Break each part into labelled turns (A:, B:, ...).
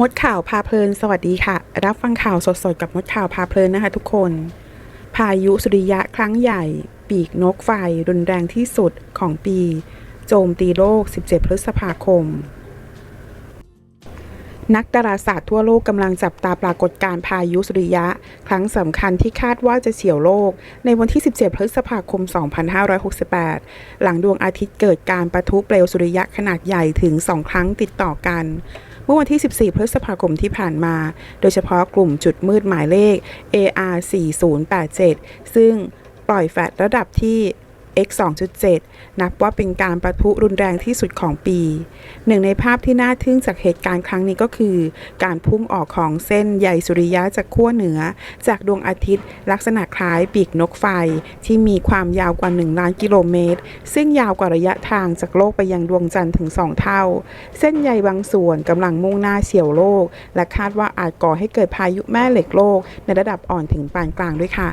A: มดข่าวพาเพลิน สวัสดีค่ะ รับฟังข่าวสดๆ กับมดข่าวพาเพลินนะคะทุกคน พายุสุริยะครั้งใหญ่ ปีกนกไฟ รุนแรงที่สุดของปี โจมตีโลก 17 พฤษภาคม นักดาราศาสตร์ทั่วโลกกำลังจับตาปรากฏการพายุสุริยะ ครั้งสำคัญที่คาดว่าจะเฉี่ยวโลก ในวันที่ 17 พฤษภาคม 2568 หลังดวงอาทิตย์เกิดการประทุเปลวสุริยะขนาดใหญ่ถึง2ครั้งติดต่อกัน เมื่อวันที่ 14 พฤษภาคมที่ผ่านมา โดยเฉพาะกลุ่มจุดมืดหมายเลข AR 4087ซึ่งปล่อยแฟลชระดับที่ X 2.7 นับว่าเป็นการประทุรุนแรงที่สุดของปี หนึ่งในภาพที่น่าทึ่งจากเหตุการณ์ครั้งนี้ก็คือ การพุ่งออกของเส้นใยสุริยะจากขั้วเหนือ จากดวงอาทิตย์ ลักษณะคล้ายปีกนกไฟ ที่มีความยาวกว่า 1 ล้านกิโลเมตร ซึ่งยาวกว่าระยะทางจากโลกไปยังดวงจันทร์ถึง 2 เท่า เส้นใยบางส่วนกำลังมุ่งหน้าเฉียวโลก และคาดว่าอาจก่อให้เกิดพายุแม่เหล็กโลก ในระดับอ่อนถึงปานกลางด้วยค่ะ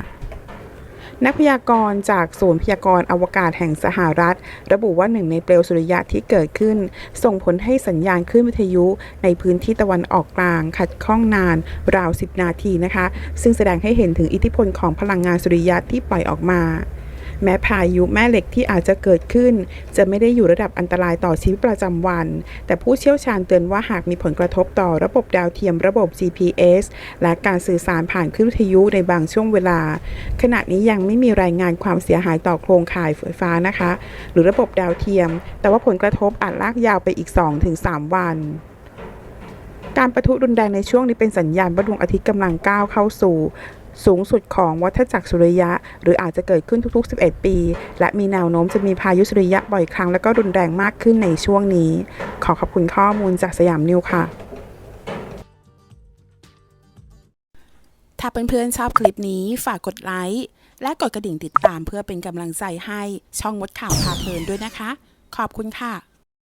A: นักพยากรณ์จากศูนย์พยากรณ์อวกาศแห่งสหรัฐ ระบุว่าหนึ่งในเปลวสุริยะที่เกิดขึ้น ส่งผลให้สัญญาณคลื่นวิทยุในพื้นที่ตะวันออกกลาง ขัดข้องนาน ราว 10 นาทีนะคะ ซึ่งแสดงให้เห็นถึงอิทธิพลของพลังงานสุริยะที่ปล่อยออกมา แม้พายุแม่เหล็กที่อาจจะเกิดขึ้น จะไม่ได้อยู่ระดับอันตรายต่อชีวิตประจำวัน แต่ผู้เชี่ยวชาญเตือนว่าหากมีผลกระทบต่อระบบดาวเทียมระบบ GPS และการสื่อสารผ่านคลื่นวิทยุในบางช่วงเวลา ขณะนี้ยังไม่มีรายงานความเสียหายต่อโครงข่ายไฟฟ้านะคะ หรือระบบดาวเทียม แต่ว่าผลกระทบอาจลากยาวไปอีก 2-3 วันการประทุรุนแรงในช่วงนี้เป็นสัญญาณว่าดวงอาทิตย์กำลังก้าวเข้าสู่ สูงสุดของวัฏจักรสุริยะ หรืออาจจะเกิดขึ้นทุกๆ 11 ปี และมีแนวโน้มจะมีพายุสุริยะบ่อยครั้งและก็รุนแรงมากขึ้นในช่วงนี้ ขอขอบคุณข้อมูลจากสยามนิวค่ะ ถ้าเพื่อนๆชอบคลิปนี้ฝากกดไลค์และกดกระดิ่งติดตามเพื่อเป็นกำลังใจให้ช่องมดข่าวพาเพลินด้วยนะคะ ขอบคุณค่ะ